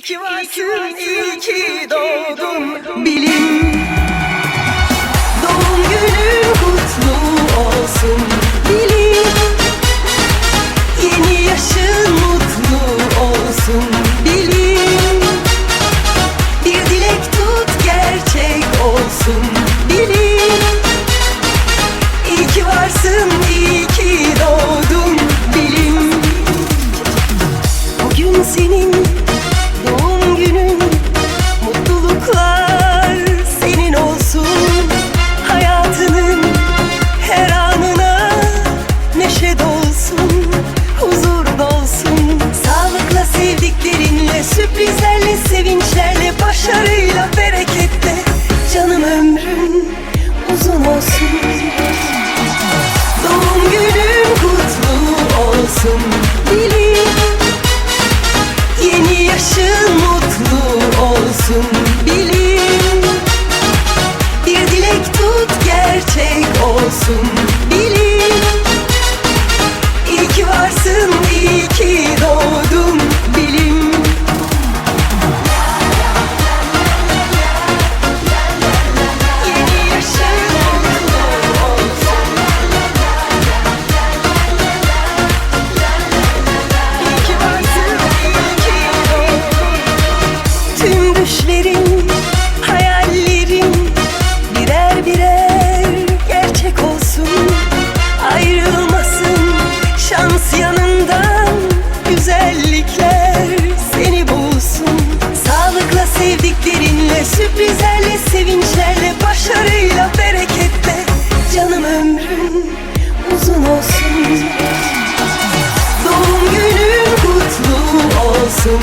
İyi ki varsın, iyi ki doğdum bilim. hayatın dili Yeni yaşın Düşlerin, hayallerin birer birer gerçek olsun. Ayrılmasın şans yanından güzellikler seni bulsun. Sağlıkla sevdiklerinle, sürprizlerle, sevinçlerle, başarıyla, bereketle Canım ömrün uzun olsun. Doğum günün kutlu olsun.